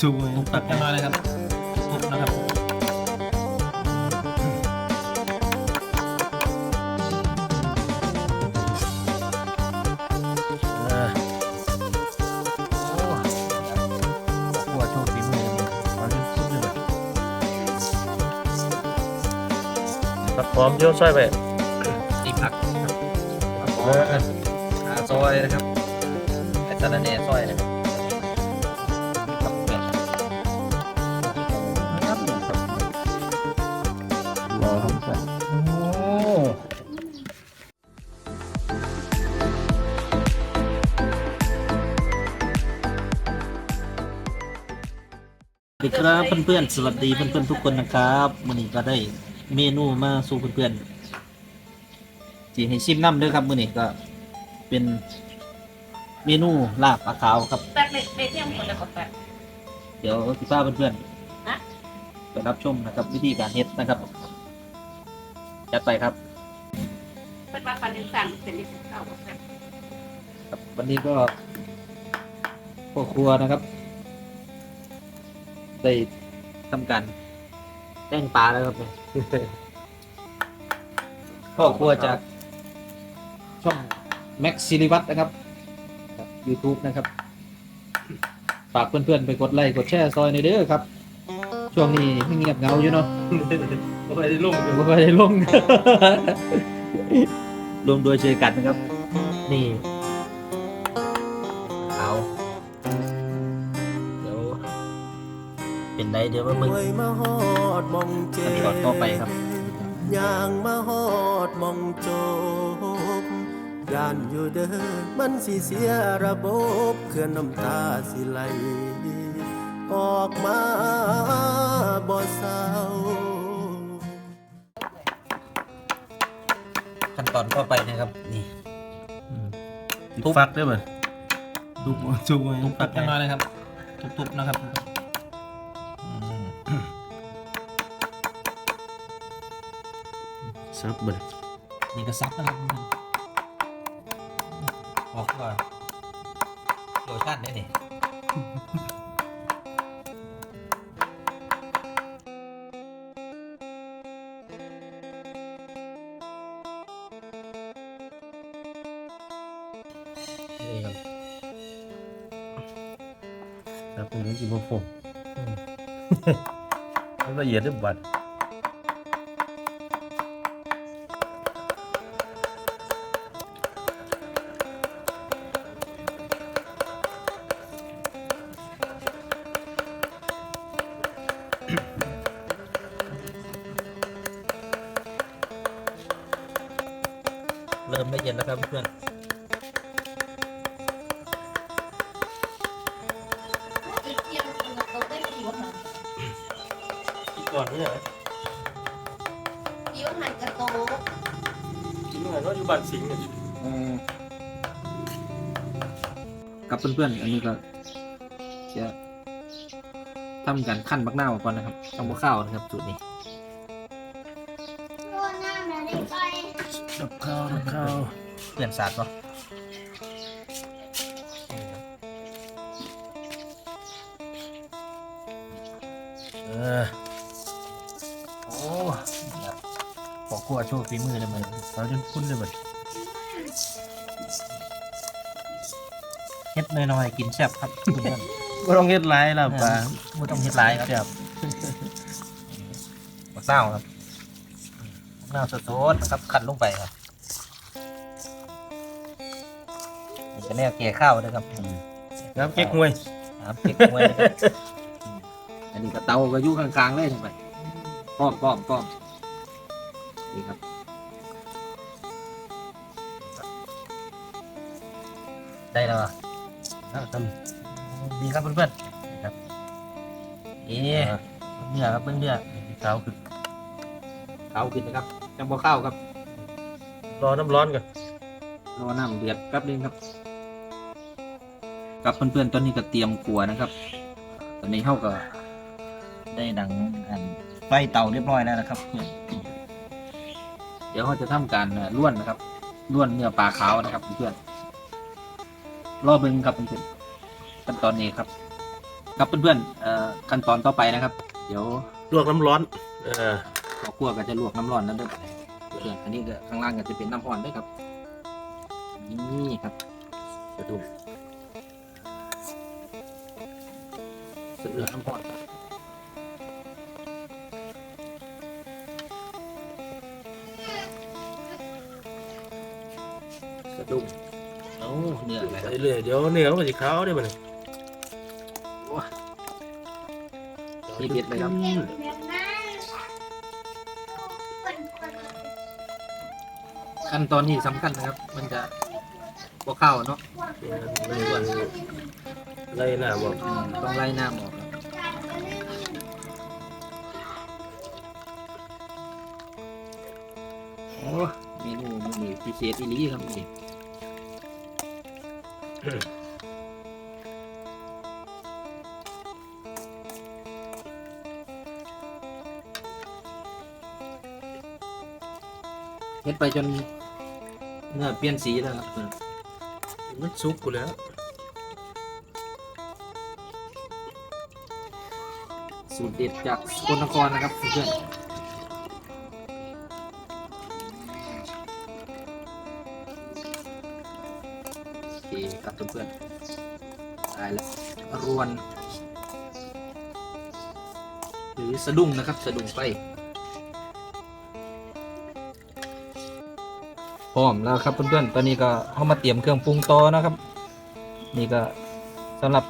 ทุกเลยทุบตัดกันมาเลยครับทุบนะครับเออโอ้หัวโชคฝีมือเลยเอาจนสุดเลยตัดพร้อมเยอะช่วยไปตีผักเออขาซอยนะครับไอ้ตะละแหน่ซอยนะครับกับ ดีครับเพื่อนๆ สวัสดีเพื่อนๆทุกคนนะครับมื้อนี้ก็ได้เมนูมาสู่เพื่อนๆจีให้ชิมน้ำเด้วยครับมื้อนี้ก็เป็นเมนูลาบปลาขาวครับ แป๊บเด็กเด็กเที่ยงคนจะกดแป๊บ เดี๋ยวพี่ป้าเพื่อนฮะๆไปรับชมนะครับวิธีการเฮ็ดนะครับ จัดไปครับเป็นว่าปันยังสั่งเป็นลิขเก่ากดแป๊บครับ วันนี้ก็พ่อครัวนะครับ ได้ทำการแต้งปลาแล้วครับเนี่ยพ่อครัวจากช่องแม็กซิลิวัตนะครับครับ YouTube นะครับ ฝากเพื่อนๆ ไปกดไลค์กดแชร์ซอยในอยเด้อครับ ช่วงนี้เงียบเหงาอยู่เนาะก็ไปได้ลุ่มไม่ค่อยได้ลง รวมโดวยเชยกันนะครับ นี่เอาเดี๋ยวเป็นไรเดี๋ยวว่ามึงวยมาฮอดมองเจ็ขั้นตอนต่อไปครับ ย่างมาฮอดมองจบย่านอยู่เดินมันสิเสียระบบเคลื่อนน้ำตาสิไหลออกมา บ่เศร้าขั้นตอนต่อไปนะครับ นี่ ทุบฟักได้ไหมทุบทุบทุบตัดกันมาเลยครับ ทุบๆนะครับอืมซับเบิดนี่ก็ซับนะครับบอกว่าโลชั่นได้นี่ ซับเป็นน้ำจิ้มโฟมมันละเอียดได้บัดเริ่มละเอียดแล้วครับเพื่อน กินก่อนไม่ใช่เหรอกี่วันหันกระโตกินเหมือนว่าอยู่บ้านสิงห์เนี่ยกับเพื่อนๆอันนี้ก็จะทำการขั้นบักหน้าวก่อนนะครับต้องบักข้าวนะครับสูตรนี้ดับข้าวดับข้าวเปลี่ยนศาสตร์ปะเออ ครัวโชว์ฝีมือเลยมันเอาจนคุ้นเลยบัดเฮ็ดน้อยๆกินแซ่บครับเพื่อนก็ต้องเฮ็ดไรล่ะๆป่าไม่ต้องเฮ็ดหลายครับแซ่บมะนาวครับมะนาวสดๆนะครับคั้นลงไปครับนี่ก็แนวเกลี่ยข้าวนะครับน้ำเก๊กฮวยครับเก็บไว้นะครับอืมอันนี้ก็เตาก็อยู่กลางๆเลยทำไมป้อมป้อมป้อม นี่ครับได้แล้วอะเอาทดีครับเพื่อนๆนะครับเอ๊ะเนื้อครับเบื้องเนื้อำข้าวคือข้าวขึ้นนะครับจังบ่ข้าวครับ รอน้ำร้อนก่อนรอน้ำเดือดแป๊บนึงครับ ครับเพื่อนๆตอนนี้ก็เตรียมครัวนะครับ ตอนนี้เขาก็ได้ดังอันไฟเตาเรียบร้อยแล้วนะครับเพื่อน เดี๋ยวเขาจะทำการเอ่อล้วนนะครับล้วนเนื้อปลาขาวนะครับเพื่อนๆรอเบิ่งครับเพื่อนๆขั้นตอนนี้ครับกครับเพื่อนๆเอ่อขั้นตอนต่อไปนะครับ เดี๋ยวลวกน้ำร้อน เออข้าวคั่วก็จะลวกน้ำร้อนนั่นด้วยเพื่อนอันนี้ก็ข้างล่างก็จะเป็นน้ำอ่อนด้วยครับนี่ครับกระดูกเสือน้ำอ่อน กระดูกโอ้เนื้ออะไรครับเรื่อยๆเดี๋ยวเนื้อมันจะขาวได้บ่เนี่ยนี่เด็ดเลยครับขั้นตอนนี้สำคัญนะครับ มันจะบวข้าวเนาะเลยวันไล่หน้าบอกอืมต้องไล่น้ำออกครับโอ้เมนูมันนี่พิเศษอีหลีครับนี่ เฮ็ดไปจนเนื้อเปลี่ยนสีแล้วครับมันสุกกูแล้ว สูตรเด็ดจากสกลนครนะครับเพื่อน ครับเพื่อนๆได้แล้วรวน หรือสะดุ้งนะครับ สะดุ้งไฟพร้อมแล้วครับเพื่อนๆ ตอนนี้ก็เข้ามาเตรียมเครื่องปรุงต่อนะครับ นี่ก็สำหรับ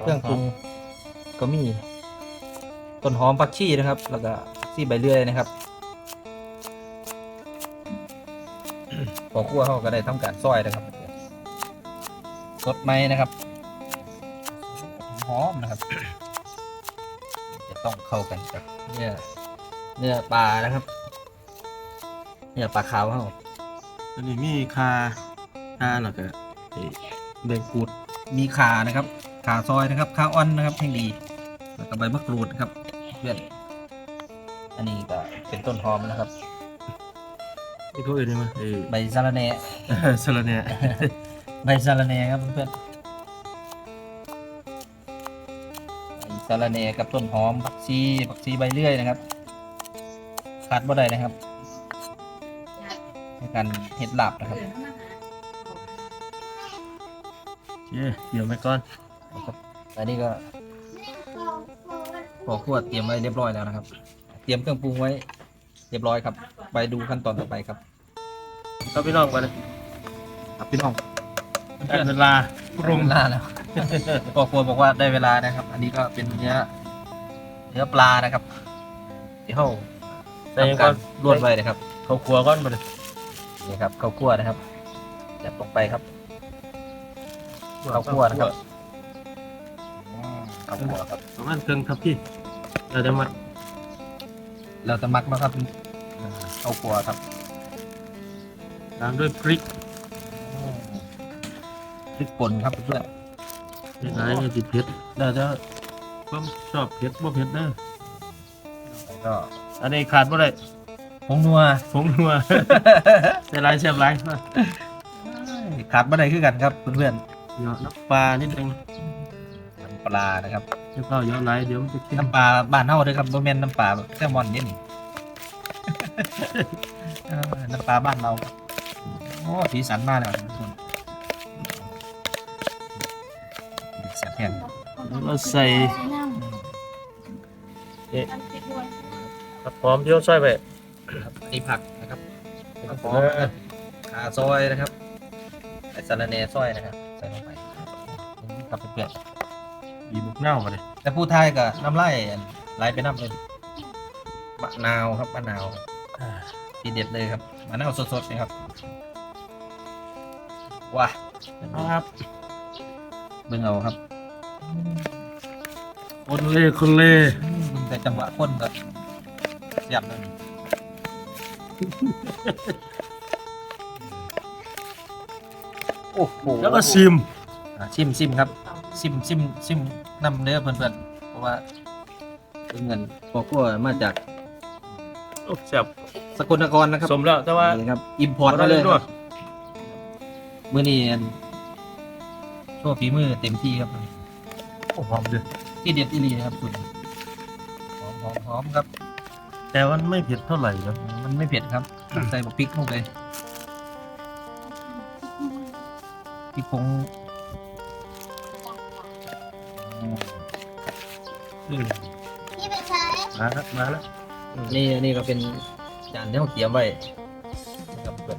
เครื่องปรุงก็มีต้นหอมผักชีนะครับ แล้วก็ซี่ใบเลื่อยนะครับพอคั่วเขาก็ได้ทำการซอยนะครับ สดไหมนะครับหอมนะครับ จะต้องเข้ากันกับเนื้อเนื้อปลานะครับเนื้อปลาขาวเขาอันนี้มีคาคาแล้วก็ไอ้ใบกูดมีขานะครับ ขาซอยนะครับขาอ่อนนะครับแห่งดีแล้วก็ใบมะกรูดนะครับเพื่อนอันนี้ก็เป็นต้นหอมนะครับที่เขาเอ่ยนี่มาไอ้ใบสะระแหน่สลัดเนี่ย ใบสะระแหน่ครับเพื่อนใบสะระแหน่กับต้นหอมผักชีผักชีใบเลื่อยนะครับขาดบ่ได้นะครับในการเห็ดหลับนะครับเย้เดี๋ยวไปก่อนนะครับอันนี้ก็พอขวดเตรียมไว้เรียบร้อยแล้วนะครับ เตรียมเครื่องปรุงไว้ เรียบร้อยครับ ไปดูขั้นตอนต่อไปครับก็พี่น้องไปเลยครับพี่น้อง ได้เวลาปรุงได้เวลาแล้วพอควรบอกว่าได้เวลานะครับ อันนี้ก็เป็นเนื้อเนื้อปลานะครับที่เขาใส่ทำก่กาอนรลวดไว้นะครับเขาครัวก่อนไปเลยนี่ครับข้าวคั่วนะครับจัดลงไปครับข้าวคั่วนะครับอืมข้าวคั่วครับประมาณเครื่องทับพี่ เราจะมาเราจะมักนะครับอ่าข้าวคั่วครับตามด้วยพริกอืม พริกป่นครับเพื่อนเล็กน้อยไม่ติดเผ็ดเราจะผมชอบเผ็ดบ่เผ็ดเด้อแล้วก็อันนี้ขาดบ่ได้ผงนัวผงนัวแต่ลายเสียบลายมาขาดบ่ได้คือกันครับเพื่อนเหยาะน้ำปลานิดนึงๆน้ำปลานะครับเจ้าเป้าเหยาะหลายเดี๋ยวมันจะเค็มน้ำปลาบ้านเฮาเด้อครับบ่แม่นน้ำปลาแซลมอนเด้นี่เออน้ำปลาบ้านเราครับโอ้สีสันมากเลยทุกคน แซ่บแห้งแล้วก็ใส่กระป๋อมที่เขาใส่ไปครับอันนี้ผักนะครับเป็นหอมนะครับขาซอยนะครับไอสาระแหน่ซอยนะครับใส่ลงไปนี่กับเพื่อนบีบมะนาวมาเลยๆแต่ผู้ไทยก็น้ำไล่ไหลไปน้ำเลยมะนาวครับมะนาวครับทีเด็ดเลยครับมะนาวสดๆนะครับว้าครับ เบิ่งเอาครับคนเล่คนเล่อืมแต่จังหวะคนก็เสียบเลยโอ้โหแล้วก็ซิมอะชิมชิมครับชิมชิมชิมนำเนื้อเพื่อนๆเพราะว่าเป็นเงินพอกั้วมาจากโอ้แซ่บสกลนครนะครับสมแล้วแต่ว่านี่ครับอิมพอร์ตมาเลยคด้วรับมื้อนี้ อันโชว์ฝีมือเต็มที่ครับหอมดิที่เด็ดอีหลีนะครับคุณหอมหอมหอมครับ แต่มันไม่เผ็ดเท่าไหร่นะมันไม่เผ็ดครับใส่บักพริกลงไปพริกผงอืม พี่เป็นใครมาแล้วมาแล้วนี่นี่ก็เป็นจานที่เราเตรียมไว้นะครับเพื่อน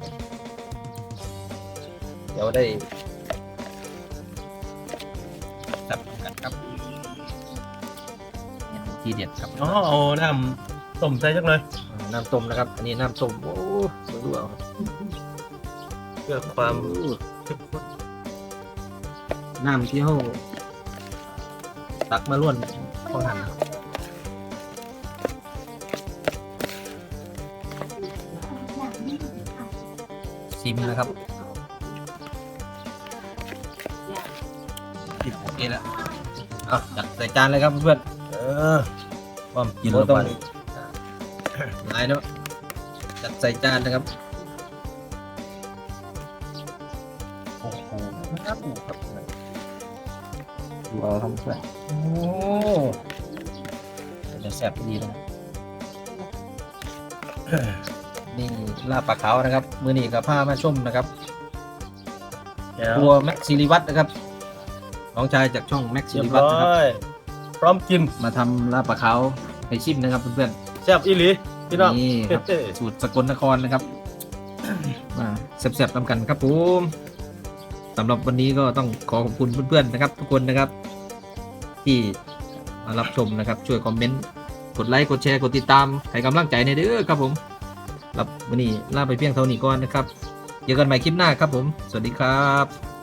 เดี๋ยวได้ ทีเด็ดครับอ๋อเอาน้ำต้มใส่จักหน่อยน้ำต้มนะครับ อันนี้น้ำต้มโอ้ดูเอาครับเพื่อความเข้มข้นน้ำที่เขาตักมาล้วนข้างหันชิมนะครับโอเคแล้วเอาจัดใส่จานเลยครับเพื่อนเออความกินโอ้แล้วต้องไปหลายเนาะจัดใส่จานนะครับโอ้โหครับครับดูเอาครับเพื่อนโอ้เดี๋ยวแซ่บดีนะนี่ลาบปลาขาวนะครับ มือนี้กับผ้ามาชมนะครับแล้วครัวแม็กซิลิวัตนะครับน้องชายจากช่องแม็กซิเรียบลิวัตร้นะครับอย พร้อมกินมาทำลาบปลาเขาวให้ชิมนะครับเพื่อนแซ่บอีหลีพี่น้องๆนี่ครับเฮ้ยสูตรสกลนครนะครับ มาแซ่บๆตามกันครับผมสำหรับวันนี้ก็ต้องขอขอบคุณเพื่อนๆนะครับ ทุกคนนะครับ ที่มารับชมนะครับช่วยคอมเมนต์กดไลค์กดแชร์กดติดตามให้กำลังใจในอยเด้อครับผมรับวันนี้ลาไปเพียงเท่านี้ก่อนนะครับเจอกันใหม่คลิปหน้าครับผม สวัสดีครับ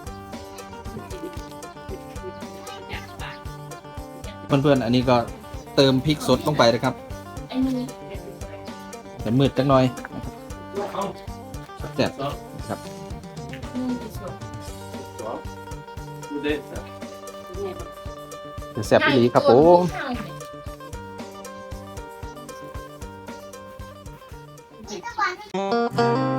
เพื่อนๆ อันนี้ก็เติมพริกสดลงไปนะครับแต่มืดจังหน่อยนะครับแซ่บครับแซ่บอีหลีครับผม嗯。